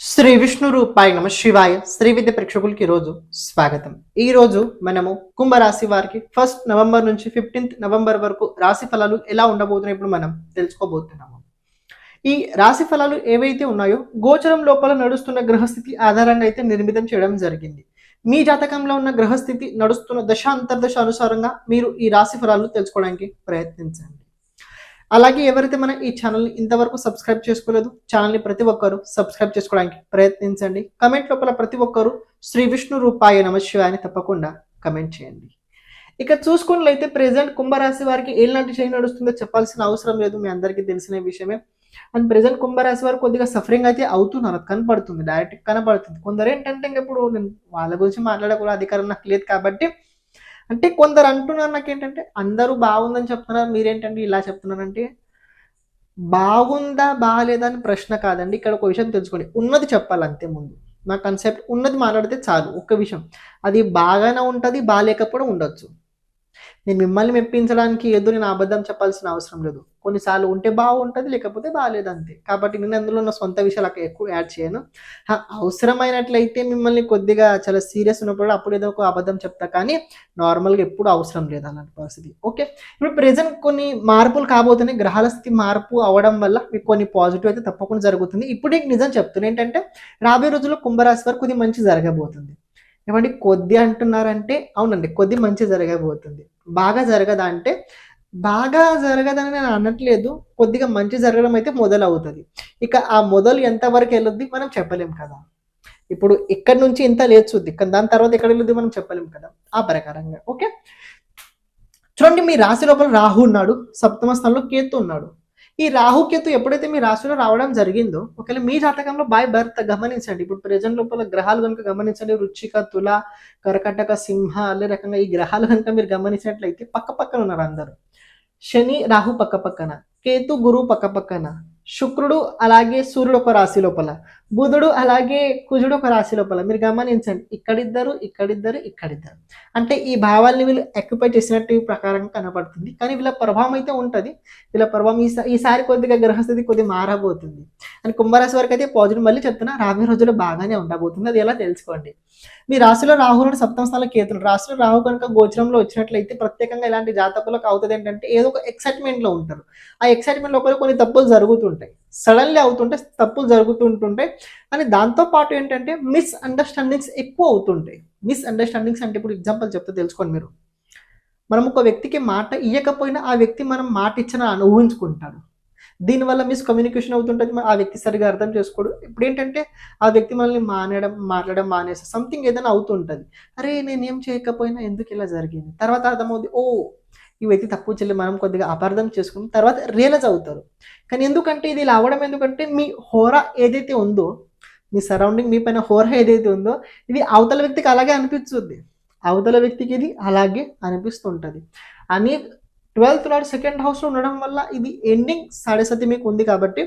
శ్రీ విష్ణు రూపాయ నమ శివాయ శ్రీ విద్య ప్రేక్షకులకి ఈరోజు స్వాగతం. ఈ రోజు మనము కుంభరాశి వారికి ఫస్ట్ నవంబర్ నుంచి ఫిఫ్టీన్త్ నవంబర్ వరకు రాశి ఫలాలు ఎలా ఉండబోతున్నాయి ఇప్పుడు మనం తెలుసుకోబోతున్నాము. ఈ రాశి ఫలాలు ఏవైతే ఉన్నాయో గోచరం లోపల నడుస్తున్న గ్రహస్థితి ఆధారంగా అయితే నిర్మితం చేయడం జరిగింది. మీ జాతకంలో ఉన్న గ్రహస్థితి నడుస్తున్న దశ అంతర్దశ అనుసారంగా మీరు ఈ రాశి ఫలాలు తెలుసుకోవడానికి ప్రయత్నించండి. అలాగే ఎవరైతే మన ఈ ఛానల్ని ఇంతవరకు సబ్స్క్రైబ్ చేసుకోలేదు ఛానల్ని ప్రతి ఒక్కరు సబ్స్క్రైబ్ చేసుకోవడానికి ప్రయత్నించండి. కమెంట్ లోపల ప్రతి ఒక్కరు శ్రీ విష్ణు రూపాయ నమ అని తప్పకుండా కమెంట్ చేయండి. ఇక చూసుకున్నట్లయితే ప్రెసెంట్ కుంభరాశి వారికి ఏలాంటి చేయి నడుస్తుందో చెప్పాల్సిన అవసరం లేదు మీ అందరికీ తెలిసిన విషయమే. అండ్ ప్రెసెంట్ కుంభరాశి వారు కొద్దిగా సఫరింగ్ అయితే అవుతున్నారు అది కనపడుతుంది డైరెక్ట్ కనపడుతుంది కొందరు ఏంటంటే ఇంక ఇప్పుడు నేను వాళ్ళ గురించి మాట్లాడకూడదు అధికారం నాకు లేదు కాబట్టి అంటే కొందరు అంటున్నారు నాకేంటంటే అందరూ బాగుందని చెప్తున్నారు మీరేంటంటే ఇలా చెప్తున్నారంటే బాగుందా బాగాలేదా అని ప్రశ్న కాదండి. ఇక్కడ ఒక విషయం తెలుసుకోండి. ఉన్నది చెప్పాలి అంతే ముందు. నా కన్సెప్ట్ ఉన్నది మాట్లాడితే చాలు. ఒక్క విషయం. అది బాగానే ఉంటుంది బాగాలేకపోవడం ఉండొచ్చు. నేను మిమ్మల్ని మెప్పించడానికి ఏదో నేను అబద్ధం చెప్పాల్సిన అవసరం లేదు. కొన్నిసార్లు ఉంటే బాగుంటుంది లేకపోతే బాగాలేదు అంతే. కాబట్టి నేను అందులో నా సొంత విషయాలు అక్కడ ఎక్కువ యాడ్ చేయను. అవసరమైనట్లయితే మిమ్మల్ని కొద్దిగా చాలా సీరియస్ ఉన్నప్పుడు అప్పుడు ఏదో ఒక అబద్ధం చెప్తా కానీ నార్మల్గా ఎప్పుడు అవసరం లేదు అలాంటి పరిస్థితి. ఓకే? ఇప్పుడు ప్రెసెంట్ కొన్ని మార్పులు కాబోతున్నాయి. గ్రహాల స్థితి మార్పు అవడం వల్ల మీకు కొన్ని పాజిటివ్ అయితే తప్పకుండా జరుగుతుంది. ఇప్పుడు నిజం చెప్తున్నా ఏంటంటే రాబోయే రోజుల్లో కుంభరాశి వారు కొద్ది మంచి జరగబోతుంది. ఏమండి? కొద్ది అంటున్నారంటే అవునండి కొద్ది మంచి జరగబోతుంది. బాగా జరగదా అంటే బాగా జరగదని నేను అనట్లేదు. కొద్దిగా మంచి జరగడం అయితే మొదలవుతుంది. ఇక ఆ మొదలు ఎంతవరకు వెళ్ళొద్ది మనం చెప్పలేం కదా. ఇప్పుడు ఇక్కడ నుంచి ఇంత లేచుద్ది. కానీ దాని తర్వాత ఎక్కడ వెళ్ళొద్ది మనం చెప్పలేం కదా. ఆ ప్రకారంగా ఓకే? చూడండి మీ రాశి లోపల రాహు ఉన్నాడు. సప్తమ స్థానంలో కేతు ఉన్నాడు. ఈ రాహు కేతు ఎప్పుడైతే మీ రాశిలో రావడం జరిగిందో ఒకవేళ మీ జాతకంలో బై బర్త్ గమనించండి. ఇప్పుడు ప్రజెంట్ లోపల గ్రహాలు కనుక గమనించండి. రుచిక తుల కర్కటక సింహ అదే రకంగా ఈ గ్రహాలు కనుక మీరు గమనించినట్లయితే పక్క పక్కన ఉన్నారు అందరూ. శని రాహు పక్క పక్కన కేతు గురువు పక్క పక్కన శుక్రుడు అలాగే సూర్యుడు ఒక రాశి లోపల. బుధుడు అలాగే కుజుడు ఒక రాశి లోపల. మీరు గమనించండి. ఇక్కడిద్దరు ఇక్కడిద్దరు ఇక్కడిద్దరు. అంటే ఈ భావాల్ని వీళ్ళు ఎక్యుపై చేసినట్టు ప్రకారంగా కనపడుతుంది కానీ వీళ్ళ ప్రభావం అయితే ఉంటుంది. వీళ్ళ ప్రభావం ఈ ఈసారి కొద్దిగా గ్రహస్థితి కొద్దిగా మారబోతుంది. అని కుంభరాశి వరకు అయితే పాజిటివ్ మళ్ళీ చెప్తున్నా రాబోయే రోజుల్లో బాగానే ఉండబోతుంది. అది ఎలా తెలుసుకోండి? మీ రాశిలో రాహులను సప్తమ స్థానంలో కేతులు రాశిలో రాహు కనుక గోచరంలో వచ్చినట్లయితే ప్రత్యేకంగా ఇలాంటి జాతకులకు అవుతుంది ఏంటంటే ఏదో ఒక ఎక్సైట్మెంట్లో ఉంటారు. ఆ ఎక్సైట్మెంట్ లోపల కొన్ని తప్పులు జరుగుతుంటాయి. సడన్లీ అవుతుంటే తప్పులు జరుగుతుంటుంటాయి అని దాంతో పాటు ఏంటంటే మిస్ అండర్స్టాండింగ్స్ ఎక్కువ అవుతుంటాయి. మిస్ అండర్స్టాండింగ్స్ అంటే ఇప్పుడు ఎగ్జాంపుల్ చెప్తే తెలుసుకోండి మీరు. మనం ఒక వ్యక్తికి మాట ఇవ్వకపోయినా ఆ వ్యక్తి మనం మాట ఇచ్చిన ఊహించుకుంటాడు. దీనివల్ల మిస్ కమ్యూనికేషన్ అవుతుంటుంది ఆ వ్యక్తి సరిగా అర్థం చేసుకోడు. ఇప్పుడు ఏంటంటే ఆ వ్యక్తి మనల్ని మానేయడం మాట్లాడడం మానేసి సంథింగ్ ఏదైనా అవుతుంటుంది. అరే నేనేం చేయకపోయినా ఎందుకు ఇలా జరిగింది? తర్వాత అర్థమవుతుంది ఓ ఈ వ్యక్తి తక్కువ చెల్లి మనం కొద్దిగా అపార్థం చేసుకుని తర్వాత రియలైజ్ అవుతారు. కానీ ఎందుకంటే ఇది ఇలా అవ్వడం ఎందుకంటే మీ హోరా ఏదైతే ఉందో మీ సరౌండింగ్ మీ పైన హోరా ఏదైతే ఉందో ఇది అవతల వ్యక్తికి అలాగే అనిపిస్తుంది. అవతల వ్యక్తికి ఇది అలాగే అనిపిస్తుంటుంది. అని ట్వెల్త్ లాడ్ సెకండ్ హౌస్లో ఉండడం వల్ల ఇది ఎండింగ్ సాడేసతి మీకు ఉంది కాబట్టి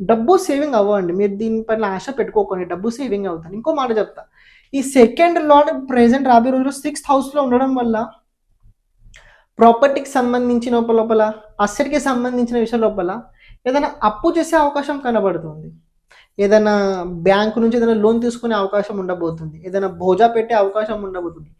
డబ్బు సేవింగ్ అవ్వండి. మీరు దీనిపైన ఆశ పెట్టుకోకండి. డబ్బు సేవింగ్ అవుతుంది ఇంకో మాట చెప్తా. ఈ సెకండ్ లాడ్ ప్రెసెంట్ రాబోయే రోజుల్లో సిక్స్త్ హౌస్లో ఉండడం వల్ల ప్రాపర్టీకి సంబంధించిన లోపల లోపల అసెట్కి సంబంధించిన విషయం లోపల ఏదైనా అప్పు చేసే అవకాశం కనబడుతుంది. ఏదైనా బ్యాంకు నుంచి ఏదైనా లోన్ తీసుకునే అవకాశం ఉండబోతుంది. ఏదైనా భోజా పెట్టే అవకాశం ఉండబోతుంది.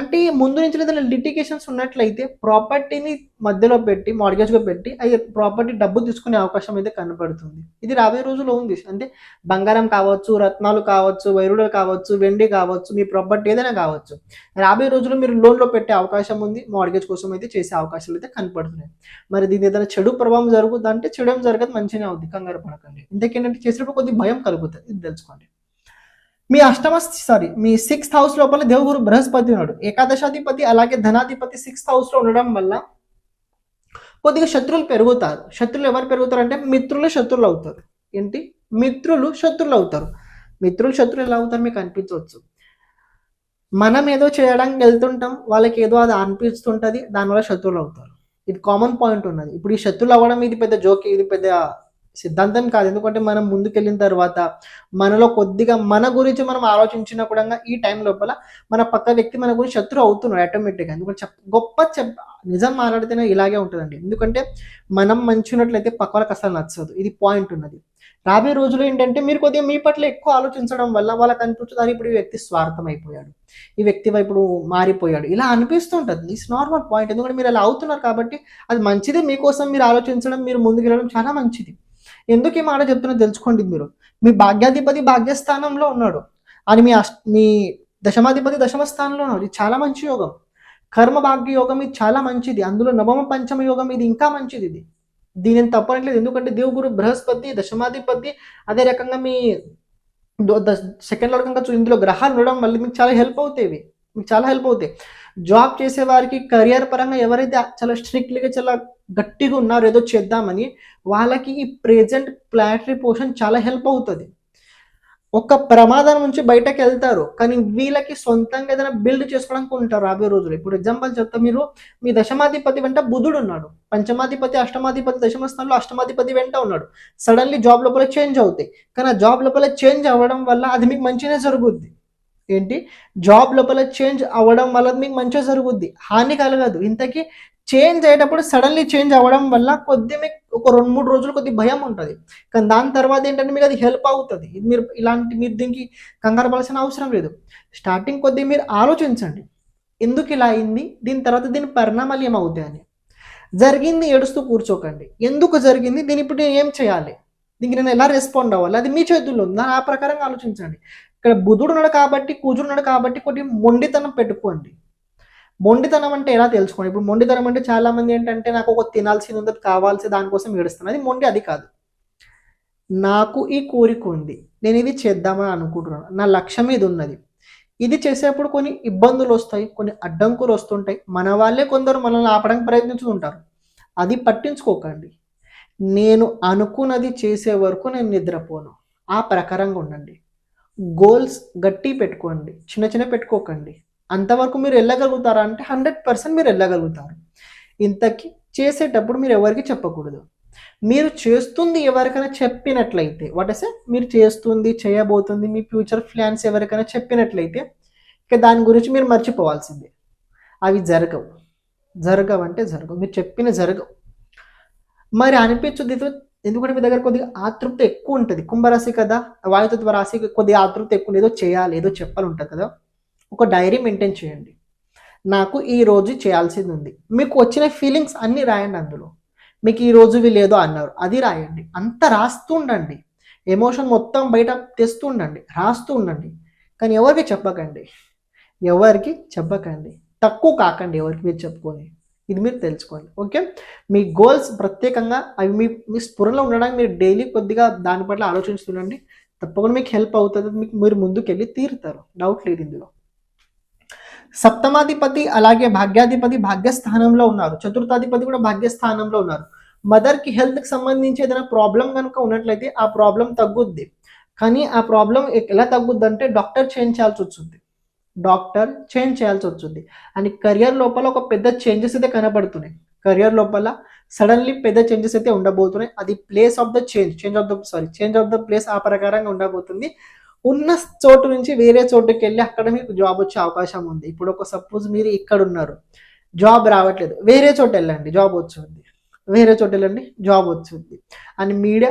అంటే ముందు నుంచి ఏదైనా లిటిగేషన్స్ ఉన్నట్లయితే ప్రాపర్టీని మధ్యలో పెట్టి మార్గేజ్గా పెట్టి అది ప్రాపర్టీ డబ్బు తీసుకునే అవకాశం అయితే కనపడుతుంది ఇది రాబోయే రోజుల్లో ఉంది. అంటే బంగారం కావచ్చు రత్నాలు కావచ్చు వైరుడలు కావచ్చు వెండి కావచ్చు మీ ప్రాపర్టీ ఏదైనా కావచ్చు. రాబోయే రోజుల్లో మీరు లోన్లో పెట్టే అవకాశం ఉంది మార్గేజ్ కోసం అయితే చేసే అవకాశాలు అయితే కనపడుతున్నాయి మరి దీని ఏదైనా చెడు ప్రభావం జరుగుతుందంటే చెడు జరగదు మంచిగా అవుద్ది. కంగారు పడకండి. ఇంతకేంటంటే చేసేటప్పుడు కొద్ది భయం కలుగుతుంది. ఇది తెలుసుకోండి. మీ అష్టమ సారీ మీ సిక్స్త్ హౌస్ లోపల దేవగురు బృహస్పతి ఉన్నాడు. ఏకాదశాధిపతి అలాగే ధనాధిపతి సిక్స్త్ హౌస్లో ఉండడం వల్ల కొద్దిగా శత్రువులు పెరుగుతారు. శత్రువులు ఎవరు పెరుగుతారు అంటే మిత్రులు శత్రువులు అవుతారు. ఏంటి? మిత్రులు శత్రువులు అవుతారు. మిత్రులు శత్రువులు ఎలా అవుతారు మీకు అనిపించవచ్చు? మనం ఏదో చేయడానికి వెళ్తుంటాం వాళ్ళకి ఏదో అది అనిపిస్తుంటుంది దానివల్ల శత్రువులు అవుతారు. ఇది కామన్ పాయింట్ ఉన్నది. ఇప్పుడు ఈ శత్రువులు అవ్వడం ఇది పెద్ద జోక్ ఇది పెద్ద సిద్ధాంతం కాదు. ఎందుకంటే మనం ముందుకెళ్ళిన తర్వాత మనలో కొద్దిగా మన గురించి మనం ఆలోచించిన కూడా ఈ టైం లోపల మన పక్క వ్యక్తి మన గురించి శత్రు అవుతున్నాడు ఆటోమేటిక్గా ఎందుకంటే చెప్ గొప్ప చెప్ నిజం మాట్లాడితేనే ఇలాగే ఉంటుందండి. ఎందుకంటే మనం మంచి ఉన్నట్లయితే పక్క వాళ్ళకి అసలు నచ్చదు. ఇది పాయింట్ ఉన్నది. రాబోయే రోజులు ఏంటంటే మీరు కొద్దిగా మీ పట్ల ఎక్కువ ఆలోచించడం వల్ల వాళ్ళకి అనిపించదు ఇప్పుడు ఈ వ్యక్తి స్వార్థం అయిపోయాడు. ఈ వ్యక్తి ఇప్పుడు మారిపోయాడు. ఇలా అనిపిస్తుంటుంది. ఇట్స్ నార్మల్ పాయింట్ ఎందుకంటే మీరు అలా అవుతున్నారు కాబట్టి అది మంచిదే. మీకోసం మీరు ఆలోచించడం మీరు ముందుకెళ్ళడం చాలా మంచిది. ఎందుకు ఈ మాట చెప్తున్నా తెలుసుకోండి మీరు. మీ భాగ్యాధిపతి భాగ్యస్థానంలో ఉన్నాడు. అని మీ అష్ మీ దశమాధిపతి దశమ స్థానంలో ఉన్నాడు. ఇది చాలా మంచి యోగం. కర్మ భాగ్య యోగం ఇది చాలా మంచిది. అందులో నవమ పంచమ యోగం ఇది ఇంకా మంచిది ఇది. దీనిని తప్పనట్లేదు ఎందుకంటే దేవుగురు బృహస్పతి దశమాధిపతి అదే రకంగా మీ సెకండ్ రకంగా చూ- ఇందులో గ్రహాలు ఉండడం వల్ల మీకు చాలా హెల్ప్ అవుతాయి మీకు చాలా హెల్ప్ అవుతాయి. జాబ్ చేసే వారికి కెరియర్ పరంగా ఎవరైతే చాలా స్ట్రిక్ట్లీగా చాలా గట్టిగా ఉన్నారో ఏదో చేద్దామని వాళ్ళకి ఈ ప్రెజెంట్ ప్లాటరీ పోర్షన్ చాలా హెల్ప్ అవుతుంది. ఒక ప్రమాదం నుంచి బయటకు వెళ్తారు కానీ వీళ్ళకి సొంతంగా ఏదైనా బిల్డ్ చేసుకోవడానికి ఉంటారు రాబోయే రోజులు ఇప్పుడు ఎగ్జాంపుల్ చెప్తా మీరు మీ దశమాధిపతి వెంట బుధుడు ఉన్నాడు. పంచమాధిపతి అష్టమాధిపతి దశమ స్థానంలో అష్టమాధిపతి వెంట ఉన్నాడు. సడన్లీ జాబ్ లోపల చేంజ్ అవుతాయి. కానీ ఆ జాబ్ లోపల చేంజ్ అవ్వడం వల్ల అది మీకు మంచిగా జరుగుద్ది. ఏంటి? జాబ్ లోపల చేంజ్ అవ్వడం వల్ల మీకు మంచిగా జరుగుద్ది. హాని కలగదు. ఇంతకీ చేంజ్ అయ్యేటప్పుడు సడన్లీ చేంజ్ అవ్వడం వల్ల కొద్ది మీకు ఒక రెండు మూడు రోజులు కొద్ది భయం ఉంటుంది. కానీ దాని తర్వాత ఏంటంటే మీకు అది హెల్ప్ అవుతుంది. ఇది మీరు ఇలాంటి మీరు దీనికి కంగారు పడాల్సిన అవసరం లేదు. స్టార్టింగ్ కొద్ది మీరు ఆలోచించండి. ఎందుకు ఇలా అయింది? దీని తర్వాత దీని పరిణామాలు ఏమవుతాయని జరిగింది ఏడుస్తూ కూర్చోకండి. ఎందుకు జరిగింది? దీని ఇప్పుడు నేను ఏం చేయాలి? దీనికి నేను ఎలా రెస్పాండ్ అవ్వాలి? అది మీ చేతుల్లో ఉంది. దాని ఆ ప్రకారంగా ఆలోచించండి. ఇక్కడ బుధుడు ఉన్నాడు కాబట్టి కూజుడు ఉన్నాడు కాబట్టి కొన్ని మొండితనం పెట్టుకోండి. మొండితనం అంటే ఎలా తెలుసుకోండి? ఇప్పుడు మొండితనం అంటే చాలా మంది ఏంటంటే నాకు ఒక తినాల్సింది ఉంది కావాల్సి దానికోసం ఏడుస్తాను అది మొండి అది కాదు. నాకు ఈ కోరిక ఉంది నేను ఇది చేద్దామని అనుకుంటున్నాను. నా లక్ష్యం ఇది ఉన్నది. ఇది చేసేప్పుడు కొన్ని ఇబ్బందులు వస్తాయి కొన్ని అడ్డంకులు వస్తుంటాయి. మన వాళ్ళే కొందరు మనల్ని ఆపడానికి ప్రయత్నించుకుంటారు. అది పట్టించుకోకండి. నేను అనుకున్నది చేసే వరకు నేను నిద్రపోను. ఆ ప్రకారంగా ఉండండి. గోల్స్ గట్టి పెట్టుకోండి చిన్న చిన్న పెట్టుకోకండి. అంతవరకు మీరు వెళ్ళగలుగుతారా అంటే హండ్రెడ్ పర్సెంట్ మీరు వెళ్ళగలుగుతారు. ఇంతకీ చేసేటప్పుడు మీరు ఎవరికి చెప్పకూడదు. మీరు చేస్తుంది ఎవరికైనా చెప్పినట్లయితే వాట్ ఎస్ మీరు చేస్తుంది చేయబోతుంది మీ ఫ్యూచర్ ప్లాన్స్ ఎవరికైనా చెప్పినట్లయితే ఇక దాని గురించి మీరు మర్చిపోవాల్సిందే. అవి జరగవు. జరగవు అంటే జరగవు. మీరు చెప్పిన జరగవు. మరి అనిపించుద్ది ఎందుకంటే మీ దగ్గర కొద్దిగా ఆతృప్తి ఎక్కువ ఉంటుంది. కుంభరాశి కదా వాయుతత్వ రాశికి కొద్దిగా ఆతృప్తి ఎక్కువ ఏదో చేయాలి ఏదో చెప్పాలి ఉంటుంది కదా. ఒక డైరీ మెయింటైన్ చేయండి. నాకు ఈ రోజు చేయాల్సింది ఉంది. మీకు వచ్చిన ఫీలింగ్స్ అన్నీ రాయండి అందులో. మీకు ఈ రోజు వీళ్ళేదో అన్నారు అది రాయండి. అంత రాస్తూ ఉండండి. ఎమోషన్ మొత్తం బయట తెస్తూ ఉండండి రాస్తూ ఉండండి. కానీ ఎవరికి చెప్పకండి? ఎవరికి చెప్పకండి? తక్కువ కాకండి ఎవరికి మీరు చెప్పుకొని. ఇది మీరు తెలుసుకోండి ఓకే? మీ గోల్స్ ప్రత్యేకంగా అవి మీ మీ స్ఫురణలో ఉండడానికి మీరు డైలీ కొద్దిగా దాని పట్ల ఆలోచిస్తుండండి తప్పకుండా మీకు హెల్ప్ అవుతుంది మీకు మీరు ముందుకెళ్ళి తీరుతారు. డౌట్ లేదు ఇందులో. సప్తమాధిపతి అలాగే భాగ్యాధిపతి భాగ్యస్థానంలో ఉన్నారు. చతుర్థాధిపతి కూడా భాగ్యస్థానంలో ఉన్నారు. మదర్కి హెల్త్కి సంబంధించి ఏదైనా ప్రాబ్లం కనుక ఉన్నట్లయితే ఆ ప్రాబ్లం తగ్గుద్ది. కానీ ఆ ప్రాబ్లం ఎలా తగ్గుద్ది అంటే డాక్టర్ చేయించాల్సి వస్తుంది. డాక్టర్ చేంజ్ చేయాల్సి వచ్చింది అండ్ కెరియర్ లోపల ఒక పెద్ద చేంజెస్ అయితే కనబడుతున్నాయి. కెరియర్ లోపల సడన్లీ పెద్ద చేంజెస్ అయితే ఉండబోతున్నాయి. అది place of the change change of the sorry change of the place ఆ ప్రకారంగా ఉండబోతుంది. ఉన్న చోటు నుంచి వేరే చోటుకి వెళ్ళి అక్కడ మీకు జాబ్ వచ్చే అవకాశం ఉంది. ఇప్పుడు ఒక సపోజ్ మీరు ఇక్కడ ఉన్నారు. జాబ్ రావట్లేదు. వేరే చోట వెళ్ళండి జాబ్ వచ్చింది. వేరే చోట వెళ్ళండి జాబ్ వచ్చింది. అని మీడియా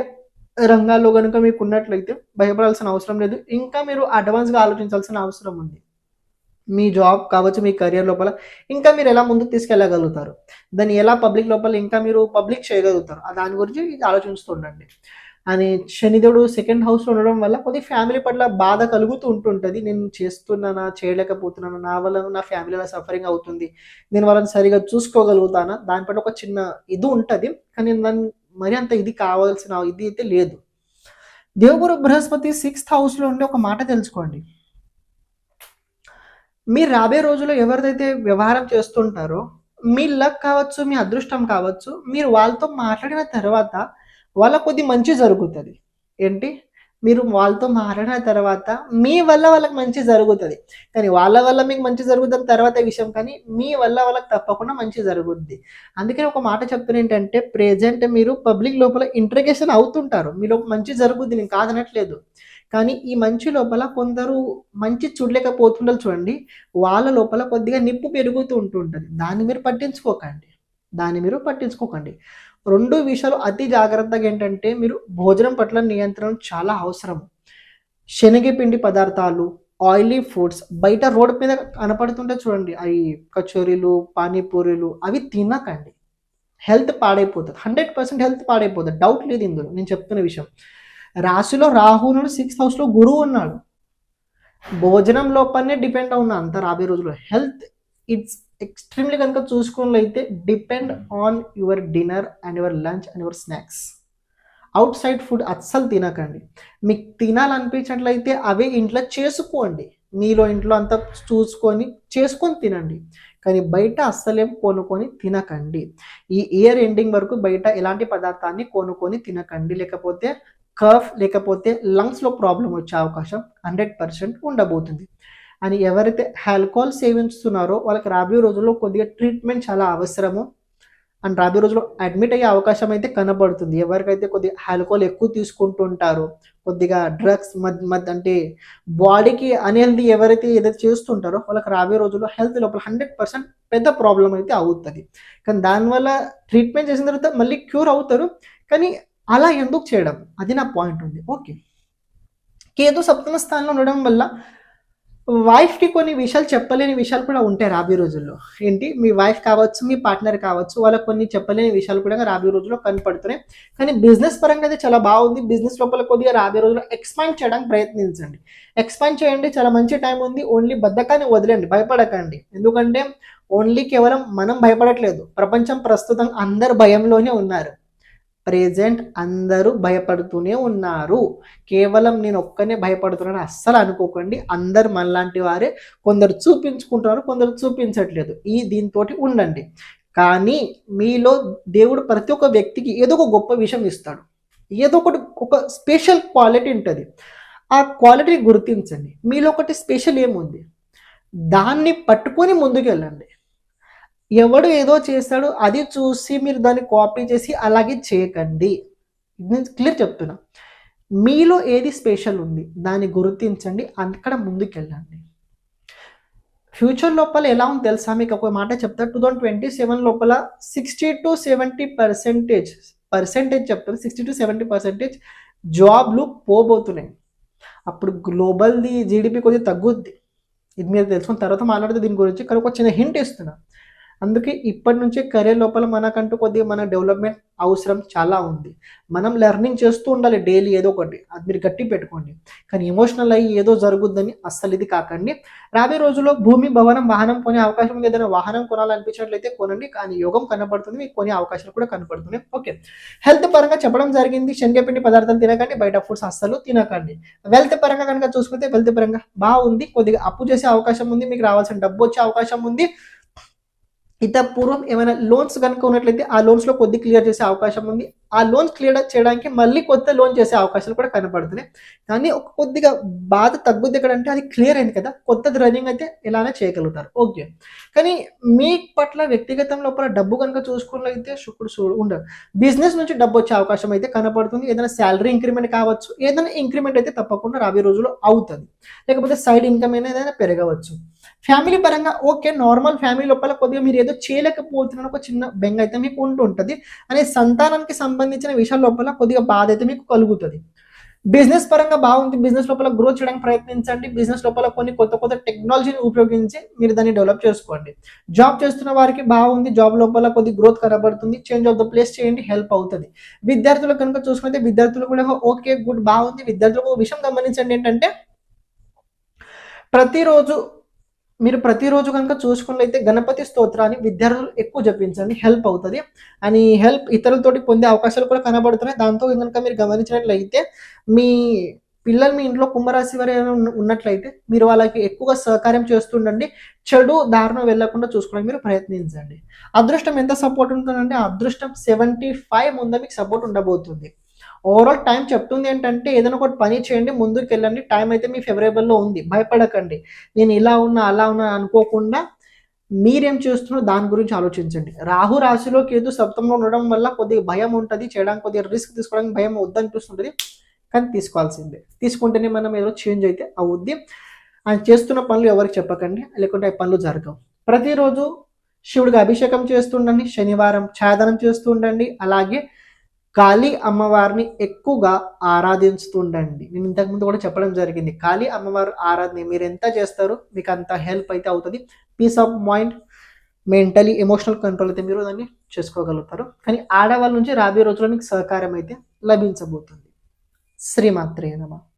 రంగాల్లో కనుక మీకు ఉన్నట్లయితే భయపడాల్సిన అవసరం లేదు. ఇంకా మీరు అడ్వాన్స్గా ఆలోచించాల్సిన అవసరం ఉంది. మీ జాబ్ కావచ్చు మీ కెరియర్ లోపల ఇంకా మీరు ఎలా ముందుకు తీసుకెళ్ళగలుగుతారు? దాన్ని ఎలా పబ్లిక్ లోపల ఇంకా మీరు పబ్లిక్ చేయగలుగుతారు? దాని గురించి ఆలోచిస్తుండండి అని శనిదేవుడు సెకండ్ హౌస్లో ఉండడం వల్ల కొద్ది ఫ్యామిలీ పట్ల బాధ కలుగుతూ ఉంటుంటుంది. నేను చేస్తున్నానా చేయలేకపోతున్నానా నా వల్ల నా ఫ్యామిలీలో సఫరింగ్ అవుతుంది నేను వాళ్ళని సరిగా చూసుకోగలుగుతానా? దానిపట్ల ఒక చిన్న ఇది ఉంటుంది. కానీ దాన్ని మరి అంత ఇది కావాల్సిన ఇది అయితే లేదు. దేవుగురు బృహస్పతి సిక్స్త్ హౌస్లో ఉండే ఒక మాట తెలుసుకోండి. మీరు రాబోయే రోజుల్లో ఎవరిదైతే వ్యవహారం చేస్తుంటారో మీ లక్ కావచ్చు మీ అదృష్టం కావచ్చు మీరు వాళ్ళతో మాట్లాడిన తర్వాత వాళ్ళ కొద్ది మంచి జరుగుతుంది. ఏంటి? మీరు వాళ్ళతో మాట్లాడిన తర్వాత మీ వల్ల వాళ్ళకి మంచి జరుగుతుంది. కానీ వాళ్ళ వల్ల మీకు మంచి జరుగుతుంది తర్వాత విషయం కానీ మీ వల్ల వాళ్ళకి తప్పకుండా మంచి జరుగుద్ది. అందుకని ఒక మాట చెప్తున్నా ఏంటంటే ప్రెజెంట్ మీరు పబ్లిక్ లోపల ఇంట్రగేషన్ అవుతుంటారు. మీలో మంచి జరుగుద్ది నేను కాదనట్లేదు. కానీ ఈ మంచి లోపల కొందరు మంచి చూడలేకపోతుండాలి చూడండి. వాళ్ళ లోపల కొద్దిగా నిప్పు పెరుగుతూ ఉంటుంటుంది. దాన్ని మీరు పట్టించుకోకండి. దాన్ని మీరు పట్టించుకోకండి. రెండు విషయాలు అతి జాగ్రత్తగా ఏంటంటే మీరు భోజనం పట్ల నియంత్రణ చాలా అవసరం. శనగపిండి పదార్థాలు ఆయిలీ ఫుడ్స్ బయట రోడ్ మీద కనపడుతుంటే చూడండి. అవి కచోరీలు పానీపూరీలు అవి తినకండి. హెల్త్ పాడైపోతుంది. హండ్రెడ్ పర్సెంట్ హెల్త్ పాడైపోతుంది. డౌట్ లేదు ఇందులో. నేను చెప్తున్న విషయం. రాశిలో రాహునుడు సిక్స్త్ హౌస్లో గురువు ఉన్నాడు. భోజనం లోపలనే డిపెండ్ అవునా అంత రాబోయే రోజుల్లో. హెల్త్ ఇట్స్ ఎక్స్ట్రీమ్లీ కనుక చూసుకున్నట్లయితే depend on your dinner and your lunch and your snacks outside food అస్సలు తినకండి. మీకు తినాలనిపించినట్లయితే అవే ఇంట్లో చేసుకోండి. మీలో ఇంట్లో అంతా చూసుకొని చేసుకొని తినండి. కానీ బయట అస్సలేం కొనుక్కొని తినకండి. ఈ ఇయర్ ఎండింగ్ వరకు బయట ఎలాంటి పదార్థాన్ని కొనుక్కొని తినకండి. లేకపోతే కర్ఫ్ లేకపోతే లంగ్స్లో ప్రాబ్లం వచ్చే అవకాశం హండ్రెడ్ పర్సెంట్ ఉండబోతుంది. అని ఎవరైతే ఆల్కహాల్ సేవిస్తున్నారో వాళ్ళకి రాబోయే రోజుల్లో కొద్దిగా ట్రీట్మెంట్ చాలా అవసరము. అండ్ రాబోయే రోజుల్లో అడ్మిట్ అయ్యే అవకాశం అయితే కనబడుతుంది. ఎవరికైతే కొద్దిగా ఆల్కహాల్ ఎక్కువ తీసుకుంటుంటారో కొద్దిగా డ్రగ్స్ మద్ మద్ అంటే బాడీకి అన్హెల్దీ ఎవరైతే ఏదైతే చేస్తుంటారో వాళ్ళకి రాబోయే రోజుల్లో హెల్త్ లోపల హండ్రెడ్ పర్సెంట్ పెద్ద ప్రాబ్లం అయితే అవుతుంది. కానీ దానివల్ల ట్రీట్మెంట్ చేసిన తర్వాత మళ్ళీ క్యూర్ అవుతారు. కానీ అలా ఎందుకు చేయడం? అది నా పాయింట్ ఉంది. ఓకే కేతు సప్తమ స్థానంలో ఉండడం వల్ల వైఫ్కి కొన్ని విషయాలు చెప్పలేని విషయాలు కూడా ఉంటాయి రాబోయే రోజుల్లో. ఏంటి? మీ వైఫ్ కావచ్చు మీ పార్ట్నర్ కావచ్చు వాళ్ళకి కొన్ని చెప్పలేని విషయాలు కూడా రాబోయే రోజుల్లో కనపడుతున్నాయి. కానీ బిజినెస్ పరంగా అయితే చాలా బాగుంది. బిజినెస్ లోపల కొద్దిగా రాబోయే రోజుల్లో ఎక్స్పాండ్ చేయడానికి ప్రయత్నించండి. ఎక్స్పాండ్ చేయండి. చాలా మంచి టైం ఉంది. ఓన్లీ బద్ధకాన్ని వదిలేండి. భయపడకండి. ఎందుకంటే ఓన్లీ కేవలం మనం భయపడట్లేదు. ప్రపంచం ప్రస్తుతం అందరు భయంలోనే ఉన్నారు. ప్రెజెంట్ అందరూ భయపడుతూనే ఉన్నారు. కేవలం నేను ఒక్కనే భయపడుతున్నాను అస్సలు అనుకోకండి. అందరు మనలాంటి వారే. కొందరు చూపించుకుంటున్నారు కొందరు చూపించట్లేదు. ఈ దీంతో ఉండండి. కానీ మీలో దేవుడు ప్రతి ఒక్క వ్యక్తికి ఏదో ఒక గొప్ప విషయం ఇస్తాడు. ఏదో ఒకటి ఒక స్పెషల్ క్వాలిటీ ఉంటుంది. ఆ క్వాలిటీని గుర్తించండి. మీలో ఒకటి స్పెషల్ ఏముంది? దాన్ని పట్టుకొని ముందుకు వెళ్ళండి ఎవడు ఏదో చేస్తాడో అది చూసి మీరు దాన్ని కాపీ చేసి అలాగే చేయకండి. నేను క్లియర్ చెప్తున్నా. మీలో ఏది స్పెషల్ ఉంది దాన్ని గుర్తించండి అక్కడ ముందుకెళ్ళండి. ఫ్యూచర్ లోపల ఎలా ఉంది తెలుసా? మీకు ఒక మాట చెప్తా. టూ థౌజండ్ ట్వంటీ సెవెన్ లోపల sixty to seventy percentage percentage చెప్తాను. సిక్స్టీ టు సెవెంటీ పర్సెంటేజ్ జాబ్లు పోబోతున్నాయి. అప్పుడు గ్లోబల్ది జీడిపి కొద్దిగా తగ్గుద్ది. ఇది మీరు తెలుసుకున్న తర్వాత మాట్లాడితే దీని గురించి. కానీ ఒక చిన్న హింట్ ఇస్తున్నా. అందుకే ఇప్పటి నుంచే కెరీర్ లోపల మనకంటూ కొద్దిగా మన డెవలప్మెంట్ అవసరం చాలా ఉంది. మనం లెర్నింగ్ చేస్తూ ఉండాలి డైలీ ఏదో ఒకటి. అది మీరు గట్టి పెట్టుకోండి. కానీ ఎమోషనల్ అయ్యి ఏదో జరుగుద్దని అస్సలు ఇది కాకండి. రాబోయే రోజుల్లో భూమి భవనం వాహనం కొనే అవకాశం ఉంది. ఏదైనా వాహనం కొనాలనిపించినట్లయితే కొనండి. కానీ యోగం కనబడుతుంది మీకు కొనే అవకాశాలు కూడా కనబడుతున్నాయి ఓకే. హెల్త్ పరంగా చెప్పడం జరిగింది. శనగపిండి పదార్థాలు తినకండి. బయట ఫుడ్స్ అస్సలు తినకండి. వెల్త్ పరంగా కనుక చూసుకుంటే వెల్త్ పరంగా బాగుంది. కొద్దిగా అప్పు చేసే అవకాశం ఉంది. మీకు రావాల్సిన డబ్బు వచ్చే అవకాశం ఉంది. ఇత పూర్వం ఏమైనా లోన్స్ కనుక ఉన్నట్లయితే ఆ లోన్స్లో కొద్ది క్లియర్ చేసే అవకాశం ఉంది. ఆ లోన్స్ క్లియర్ చేయడానికి మళ్ళీ కొత్త లోన్ చేసే అవకాశాలు కూడా కనపడుతున్నాయి కానీ ఒక కొద్దిగా బాధ తగ్గుద్ది ఎక్కడంటే అది క్లియర్ అయింది కదా. కొత్తది రన్నింగ్ అయితే ఇలానే చేయగలుగుతారు. ఓకే కానీ మీ పట్ల వ్యక్తిగతం లోపల డబ్బు కనుక చూసుకున్నట్లయితే శుక్రుడు చూడు ఉండదు బిజినెస్ నుంచి డబ్బు వచ్చే అవకాశం అయితే కనపడుతుంది ఏదైనా శాలరీ ఇంక్రిమెంట్ కావచ్చు. ఏదైనా ఇంక్రిమెంట్ అయితే తప్పకుండా రాబోయే రోజుల్లో అవుతుంది. లేకపోతే సైడ్ ఇన్కమ్ అయినా ఏదైనా పెరగవచ్చు. ఫ్యామిలీ పరంగా ఓకే నార్మల్ ఫ్యామిలీ లోపల కొద్దిగా మీరు ఏదో చేయలేకపోతున్న ఒక చిన్న బెంగ అయితే మీకు ఉంటూ ఉంటుంది. అనే సంతానానికి సంబంధించిన విషయాల లోపల కొద్దిగా బాధ అయితే మీకు కలుగుతుంది. బిజినెస్ పరంగా బాగుంది. బిజినెస్ లోపల గ్రోత్ చేయడానికి ప్రయత్నించండి. బిజినెస్ లోపల కొన్ని కొత్త కొత్త టెక్నాలజీని ఉపయోగించి మీరు దాన్ని డెవలప్ చేసుకోండి. జాబ్ చేస్తున్న వారికి బాగుంది. జాబ్ లోపల కొద్ది గ్రోత్ కనబడుతుంది. చేంజ్ ఆఫ్ ద ప్లేస్ చేయండి. హెల్ప్ అవుతుంది. విద్యార్థులు కనుక చూసుకుంటే విద్యార్థులు కూడా ఓకే గుడ్ బాగుంది. విద్యార్థులకు ఒక విషయం గమనించండి ఏంటంటే ప్రతిరోజు మీరు ప్రతిరోజు కనుక చూసుకున్నట్లయితే గణపతి స్తోత్రాన్ని విద్యార్థులు ఎక్కువ జపించండి. హెల్ప్ అవుతుంది. అని హెల్ప్ ఇతరులతోటి పొందే అవకాశాలు కూడా కనబడుతున్నాయి. దాంతో కనుక మీరు గమనించినట్లయితే మీ పిల్లలు మీ ఇంట్లో కుంభరాశి వారు ఉన్నట్లయితే మీరు వాళ్ళకి ఎక్కువగా సహకారం చేస్తుండండి. చెడు దారుణం వెళ్ళకుండా చూసుకోవడానికి మీరు ప్రయత్నించండి. అదృష్టం ఎంత సపోర్ట్ ఉంటుందంటే అదృష్టం సెవెంటీ ఫైవ్ ముందు మీకు సపోర్ట్ ఉండబోతుంది. ఓవరాల్ టైం చెప్తుంది ఏంటంటే ఏదైనా ఒకటి పని చేయండి ముందుకు వెళ్ళండి. టైం అయితే మీ ఫేవరబుల్లో ఉంది. భయపడకండి. నేను ఇలా ఉన్నా అలా ఉన్నా అనుకోకుండా మీరేం చేస్తున్నారో దాని గురించి ఆలోచించండి. రాహు రాశిలో కేతు సప్తంలో ఉండడం వల్ల కొద్దిగా భయం ఉంటుంది చేయడానికి కొద్దిగా రిస్క్ తీసుకోవడానికి భయం వద్దనిపిస్తుంటుంది. కానీ తీసుకోవాల్సిందే. తీసుకుంటేనే మనం ఏదో చేంజ్ అయితే అవుద్ది. ఆయన చేస్తున్న పనులు ఎవరికి చెప్పకండి. లేకుంటే ఆ పనులు జరగవు. ప్రతిరోజు శివుడికి అభిషేకం చేస్తుండండి. శనివారం ఛాదనం చేస్తూ ఉండండి అలాగే కాళీ అమ్మవారిని ఎక్కువగా ఆరాధిస్తుండండి నేను ఇంతకుముందు కూడా చెప్పడం జరిగింది. కాళీ అమ్మవారు ఆరాధన మీరు ఎంత చేస్తారు మీకు అంత హెల్ప్ అయితే అవుతుంది. Peace of mind mentally emotional control అయితే మీరు దాన్ని చేసుకోగలుగుతారు. కానీ ఆడవాళ్ళ నుంచి రాబోయే రోజుల్లో మీకు సహకారం అయితే లభించబోతుంది. శ్రీమాత్రే నమ.